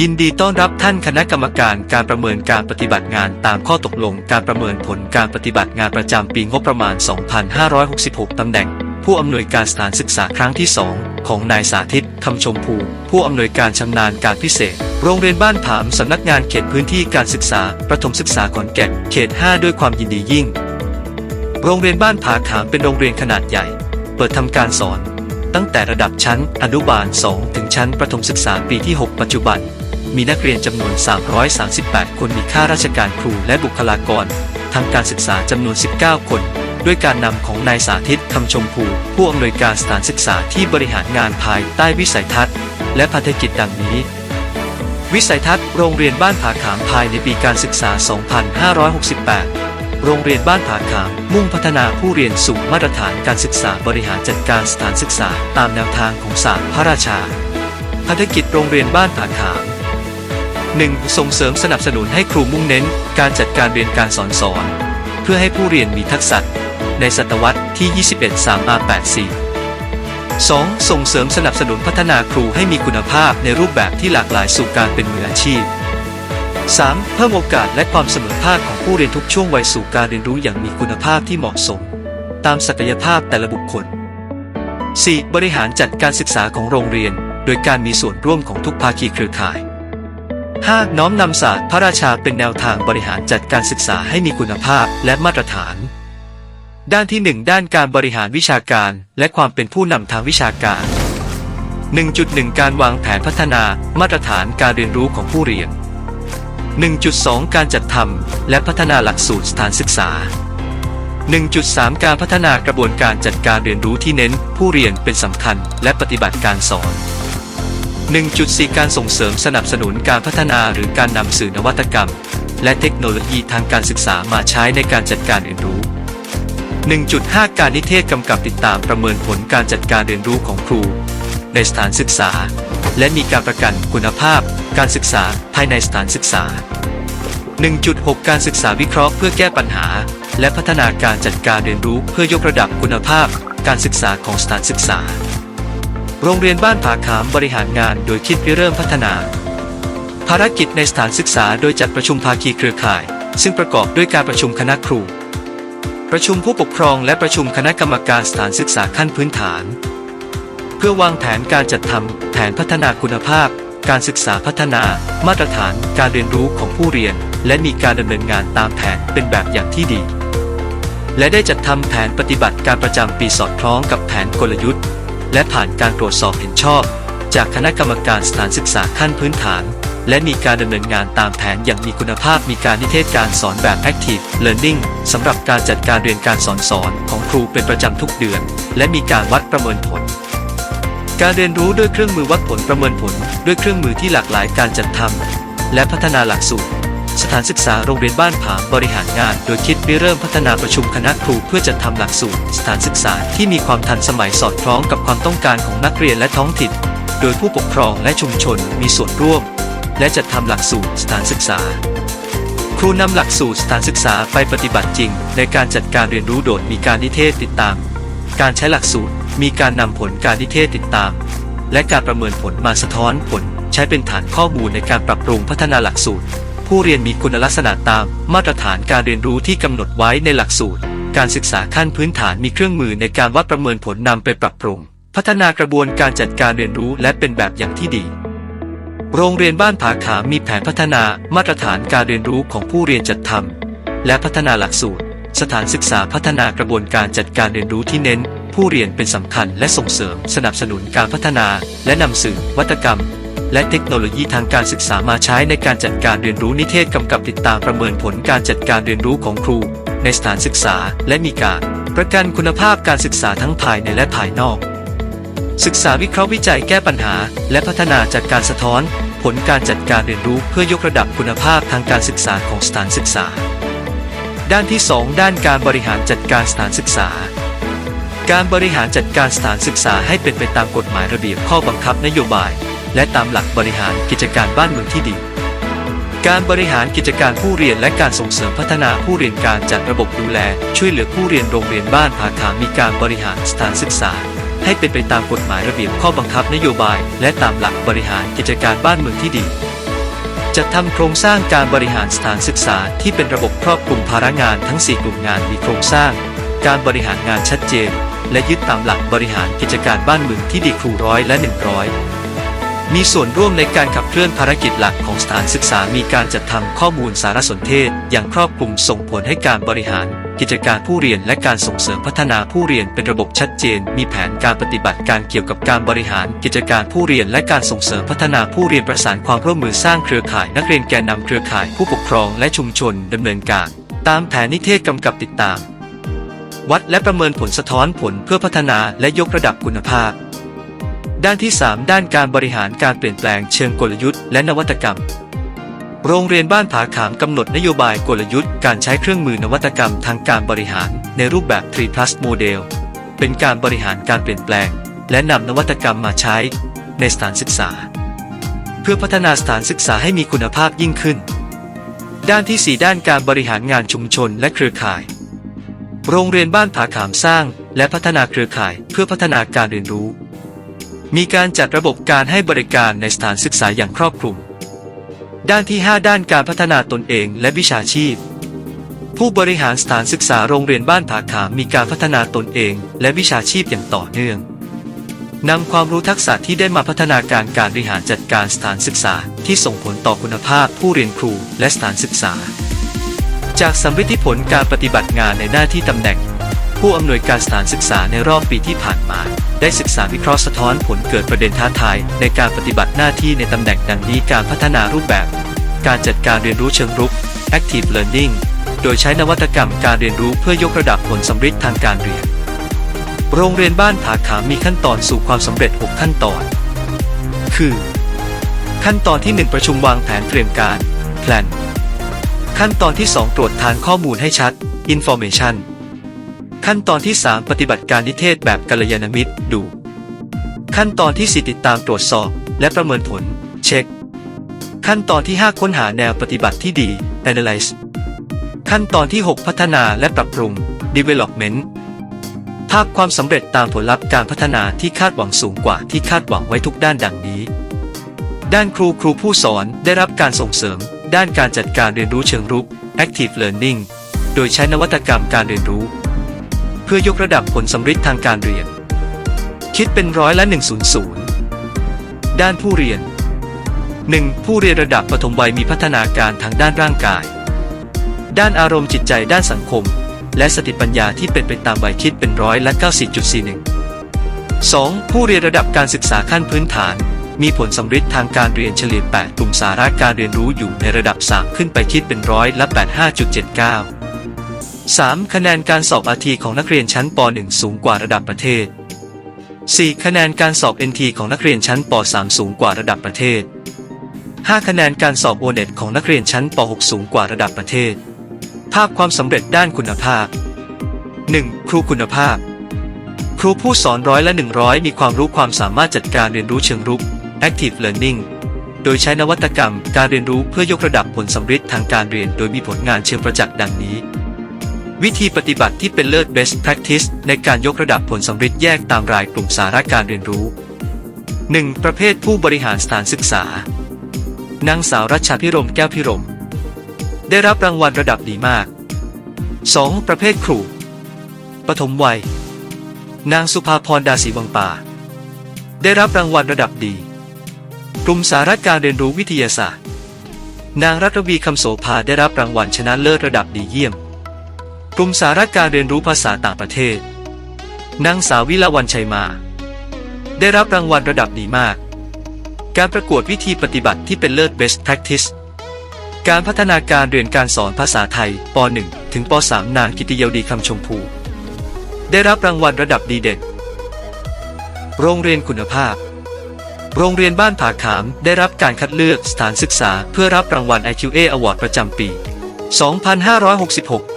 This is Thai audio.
ยินดีต้อนรับท่านคณะกรรมการการประเมินการปฏิบัติงานตามข้อตกลงการประเมินผลการปฏิบัติงานประจำปีงบประมาณ 2566 ตำแหน่ง ผู้อำนวยการสถานศึกษาครั้งที่ 2 ของนายสาธิตคำชมพู ผู้อำนวยการชำนาญการพิเศษ โรงเรียนบ้านผามสำนักงานเขตพื้นที่การศึกษา ประถมศึกษาขอนแก่นเขต 5 ด้วยความยินดียิ่ง โรงเรียนบ้านผาขามเป็นโรงเรียนขนาดใหญ่ เปิดทำการสอน ตั้งแต่ระดับชั้นอนุบาล 2 ถึงชั้นประถมศึกษาปีที่ 6 ปัจจุบัน มีนักเรียนจำนวน 338 คนมีข้าราชการครูและบุคลากร ทางการศึกษาจำนวน 19 คน ด้วยการนำของนายสาธิตคำชมพู ผู้อำนวยการสถานศึกษาที่บริหารงานภายใต้วิสัยทัศน์ และพันธกิจดังนี้ วิสัยทัศน์โรงเรียนบ้านผาขามภายในปีการศึกษา 2568โรงเรียนบ้านผาขามมุ่งพัฒนาผู้เรียนสู่มาตรฐานการศึกษาบริหารจัดการสถานศึกษาตามแนวทางของศาสตร์พระราชาพันธกิจโรงเรียนบ้านผาขาม 1. ส่งเสริมสนับสนุนให้ครูมุ่งเน้น การจัดการเรียนการสอนสอน เพื่อให้ผู้เรียนมีทักษะ ในศตวรรษที่ 21 3 R 84 2. ส่งเสริมสนับสนุนพัฒนาครูให้มีคุณภาพในรูปแบบที่หลากหลายสู่การเป็นมืออาชีพ 3. เพิ่มโอกาสและความเสมอภาคของผู้เรียนทุกช่วงวัยสู่การเรียนรู้อย่างมีคุณภาพที่เหมาะสม ตามศักยภาพแต่ละบุคคล 4. บริหารจัดการศึกษาของโรงเรียน โดยการมีส่วนร่วมของทุกภาคีเครือข่าย 5. น้อมนำศาสตร์พระราชาเป็นแนวทางบริหารจัดการศึกษาให้มีคุณภาพและมาตรฐาน ด้านที่ 1 ด้านการบริหารวิชาการ และความเป็นผู้นำทางวิชาการ 1.1 การวางแผนพัฒนามาตรฐานการเรียนรู้ของผู้เรียน 1.2 การจัดทำและพัฒนาหลักสูตรสถานศึกษา 1.3 การพัฒนากระบวนการจัดการเรียนรู้ที่เน้น ผู้เรียนเป็นสำคัญและปฏิบัติการสอน 1.4 การส่งเสริมสนับสนุนการพัฒนาหรือการนำสื่อนวัตกรรม และเทคโนโลยีทางการศึกษามาใช้ในการจัดการเรียนรู้ 1.5 การนิเทศกำกับติดตามประเมินผลการจัดการเรียนรู้ของครู ในสถานศึกษา และมีการประกันคุณภาพ การศึกษาภายในสถานศึกษา 1.6 การศึกษาวิเคราะห์เพื่อแก้ปัญหา และพัฒนาการจัดการเรียนรู้เพื่อยกระดับคุณภาพ การศึกษาของสถานศึกษา โรงเรียนบ้านผาขามบริหารงานโดยคิดริเริ่มพัฒนา ภารกิจในสถานศึกษาโดยจัดประชุมภาคีเครือข่าย ซึ่งประกอบด้วยการประชุมคณะครู ประชุมผู้ปกครองและประชุมคณะกรรมการสถานศึกษาขั้นพื้นฐาน เพื่อวางแผนการจัดทำแผนพัฒนาคุณภาพ การศึกษาพัฒนา มาตรฐาน การเรียนรู้ของผู้เรียน และมีการดำเนินงานตามแผนเป็นแบบอย่างที่ดีและได้จัดทำแผนปฏิบัติการประจำปีสอดคล้องกับแผนกลยุทธ์ และผ่านการตรวจสอบเห็นชอบ จากคณะกรรมการสถานศึกษาขั้นพื้นฐาน และมีการดำเนินงานตามแผนอย่างมีคุณภาพมีการนิเทศการสอนแบบ Active Learning สำหรับการจัดการเรียนการสอนสอนของครูเป็นประจำทุกเดือน และมีการวัดประเมินผลการเรียนรู้ด้วยเครื่องมือวัดผลประเมินผล ด้วยเครื่องมือที่หลากหลายการจัดทำและพัฒนาหลักสูตร สถานศึกษาโรงเรียนบ้านผาบริหารงาน โดยคิดริเริ่มพัฒนาประชุมคณะครูเพื่อจัดทำหลักสูตร สถานศึกษาที่มีความทันสมัยสอดคล้องกับความต้องการของนักเรียนและท้องถิ่น โดยผู้ปกครองและชุมชนมีส่วนร่วม และจัดทำหลักสูตรสถานศึกษา ครูนำหลักสูตรสถานศึกษาไปปฏิบัติจริง ในการจัดการเรียนรู้โดยมีการนิเทศติดตาม การใช้หลักสูตรมีการนำผลการนิเทศติดตาม และการประเมินผลมาสะท้อนผล ใช้เป็นฐานข้อมูลในการปรับปรุงพัฒนาหลักสูตร ผู้เรียนมีคุณลักษณะตามมาตรฐานการเรียนรู้ที่กำหนดไว้ในหลักสูตร การศึกษาขั้นพื้นฐานมีเครื่องมือในการวัดประเมินผลนำไปปรับปรุง พัฒนากระบวนการจัดการเรียนรู้และเป็นแบบอย่างที่ดี โรงเรียนบ้านผาขามมีแผนพัฒนามาตรฐานการเรียนรู้ของผู้เรียนจัดทำและพัฒนาหลักสูตร สถานศึกษาพัฒนากระบวนการจัดการเรียนรู้ที่เน้น ผู้เรียนเป็นสำคัญและส่งเสริมสนับสนุนการพัฒนา และนำสื่อวัตกรรม และเทคโนโลยีทางการศึกษามาใช้ในการจัดการเรียนรู้นิเทศกำกับติดตามประเมินผลการจัดการเรียนรู้ของครู ในสถานศึกษา และมีการประกันคุณภาพการศึกษาทั้งภายในและภายนอก ศึกษาวิเคราะห์วิจัยแก้ปัญหา และพัฒนาจากการสะท้อน ผลการจัดการเรียนรู้เพื่อยกระดับคุณภาพทางการศึกษาของสถานศึกษา ด้านที่ 2 ด้านการบริหารจัดการสถานศึกษาการบริหารจัดการสถานศึกษาให้เป็นไปตามกฎหมายระเบียบข้อบังคับนโยบาย และตามหลักบริหารกิจการบ้านเมืองที่ดี การบริหารกิจการผู้เรียนและการส่งเสริมพัฒนาผู้เรียนการจัดระบบดูแล ช่วยเหลือผู้เรียนโรงเรียนบ้านผาขามมีการบริหารสถานศึกษา ให้เป็นไปตามกฎหมายระเบียบข้อบังคับนโยบาย และตามหลักบริหารกิจการบ้านเมืองที่ดีจัดทำโครงสร้างการบริหารสถานศึกษาที่เป็นระบบครอบคลุมภาระงานทั้ง 4 กลุ่มงานมีโครงสร้าง การบริหารงานชัดเจน และยึดตามหลักบริหารกิจการบ้านเมืองที่ดีครูร้อยและ 100 มีส่วนร่วมในการขับเคลื่อนภารกิจหลักของสถานศึกษามีการจัดทำข้อมูลสารสนเทศ อย่างครอบคลุมส่งผลให้การบริหาร กิจการผู้เรียนและการส่งเสริมพัฒนาผู้เรียนเป็นระบบชัดเจน มีแผนการปฏิบัติการเกี่ยวกับการบริหาร กิจการผู้เรียนและการส่งเสริมพัฒนาผู้เรียนประสานความร่วมมือสร้างเครือข่ายนักเรียนแกนนำเครือข่ายผู้ปกครองและชุมชนดำเนินการ ตามแผนนิเทศกำกับติดตาม วัดและประเมินผลสะท้อนผลเพื่อพัฒนาและยกระดับคุณภาพ ด้านที่ 3 ด้านการบริหารการเปลี่ยนแปลงเชิงกลยุทธ์และนวัตกรรม โรงเรียนบ้านผาขามกำหนดนโยบายกลยุทธ์การใช้เครื่องมือนวัตกรรมทางการบริหารในรูปแบบ 3 plus model เป็นการบริหารการเปลี่ยนแปลง และนำนวัตกรรมมาใช้ในสถานศึกษา เพื่อพัฒนาสถานศึกษาให้มีคุณภาพยิ่งขึ้น ด้านที่ 4 ด้านการบริหารงานชุมชนและเครือข่าย โรงเรียนบ้านผาขามสร้าง และพัฒนาเครือข่ายเพื่อพัฒนาการเรียนรู้ มีการจัดระบบการให้บริการในสถานศึกษาอย่างครอบคลุม ด้านที่ 5 ด้านการพัฒนาตนเองและวิชาชีพ ผู้บริหารสถานศึกษาโรงเรียนบ้านผาขามมีการพัฒนาตนเองและวิชาชีพอย่างต่อเนื่องนำความรู้ทักษะที่ได้มาพัฒนาการการบริหารจัดการสถานศึกษาที่ส่งผลต่อคุณภาพผู้เรียนครูและสถานศึกษา จากสำริผลการปฏิบัติงานในหน้าที่ตำแหน่ง ผู้อำนวยการสถานศึกษาในรอบปีที่ผ่านมา ได้ศึกษาวิเคราะห์สะท้อนผลเกิดประเด็นท้าทายในการปฏิบัติหน้าที่ในตำแหน่งดังนี้การพัฒนารูปแบบ การจัดการเรียนรู้เชิงรุก active learning โดยใช้นวัตกรรมการเรียนรู้เพื่อยกระดับผลสำฤทธิ์ทางการเรียน โรงเรียนบ้านผาขามมีขั้นตอนสู่ความสำเร็จ 6 ขั้นตอน คือ ขั้นตอนที่ 1 ประชุมวางแผนเตรียมการ plan ขั้นตอนที่ 2 ตรวจทานข้อมูลให้ชัด information ขั้นตอนที่ 3 ปฏิบัติการนิเทศแบบกัลยาณมิตรดู ขั้นตอนที่ 4 ติดตามตรวจสอบ และประเมินผล เช็ค ขั้นตอนที่ 5 ค้นหาแนวปฏิบัติที่ดี analyze ขั้นตอนที่ 6 พัฒนาและปรับปรุง development ภาพความสำเร็จตามผลลัพธ์การพัฒนาที่คาดหวังสูงกว่าที่คาดหวังไว้ทุกด้านดังนี้ ด้านครูครูผู้สอนได้รับการส่งเสริม ด้านการจัดการเรียนรู้เชิงรุก active learning โดยใช้นวัตกรรมการเรียนรู้ เพื่อยกระดับผลสำฤทธิ์ทางการเรียน คิดเป็นร้อยละ 100 ด้านผู้เรียน 1. ผู้เรียนระดับปฐมวัยมีพัฒนาการทางด้านร่างกาย ด้านอารมณ์จิตใจด้านสังคม และสติปัญญาที่เป็นไปตามวัยคิดเป็นร้อยละ 90.41 2. ผู้เรียนระดับการศึกษาขั้นพื้นฐาน มีผลสำฤทธิ์ทางการเรียนเฉลี่ย 8 กลุ่มสาระการเรียนรู้อยู่ในระดับ 3 ขึ้นไปคิดเป็นร้อยละ 85.79 3. คะแนนการสอบอาทีของนักเรียนชั้นป .1 สูงกว่าระดับประเทศ 4. คะแนนการสอบ NT ของนักเรียนชั้นป .3 สูงกว่าระดับประเทศ 5. คะแนนการสอบโอเน็ตของนักเรียนชั้นป .6 สูงกว่าระดับประเทศ ภาพความสำเร็จด้านคุณภาพ 1. ครูคุณภาพ ครูผู้สอนร้อยละ 100 มีความรู้ความสามารถจัดการเรียนรู้เชิงรุก active learning โดยใช้นวัตกรรมการเรียนรู้เพื่อยกระดับผลสำฤทธิ์ทางการเรียน โดยมีผลงานเชิงประจักษ์ดังนี้ วิธีปฏิบัติที่เป็นเลิศ best practice ในการยกระดับผลสำฤทธิ์แยกตามรายกลุ่มสาระการเรียนรู้ 1. ประเภทผู้บริหารสถานศึกษานางสาวรัชชาพิรมแก้วพิรม ได้รับรางวัลระดับดีมาก 2. ประเภทครู ปฐมวัย นางสุภาพรดาศรีวังป่า ได้รับรางวัลระดับดี กลุ่มสาระการเรียนรู้วิทยาศาสตร์ นางรัตวีคำโสภาได้รับรางวัลชนะเลิศระดับดีเยี่ยม กลุ่มสาระการเรียนรู้ภาษาต่างประเทศ นางสาววิลาวันชัยมา ได้รับรางวัลระดับดีมาก การประกวดวิธีปฏิบัติที่เป็นเลิศ best practice การพัฒนาการเรียนการสอนภาษาไทยป .1 ถึงป .3 นางกิติเยวดีคำชมพู ได้รับรางวัลระดับดีเด่น โรงเรียนคุณภาพ โรงเรียนบ้านผาขามได้รับการคัดเลือกสถานศึกษาเพื่อรับรางวัล IQA Award ประจำปี 2566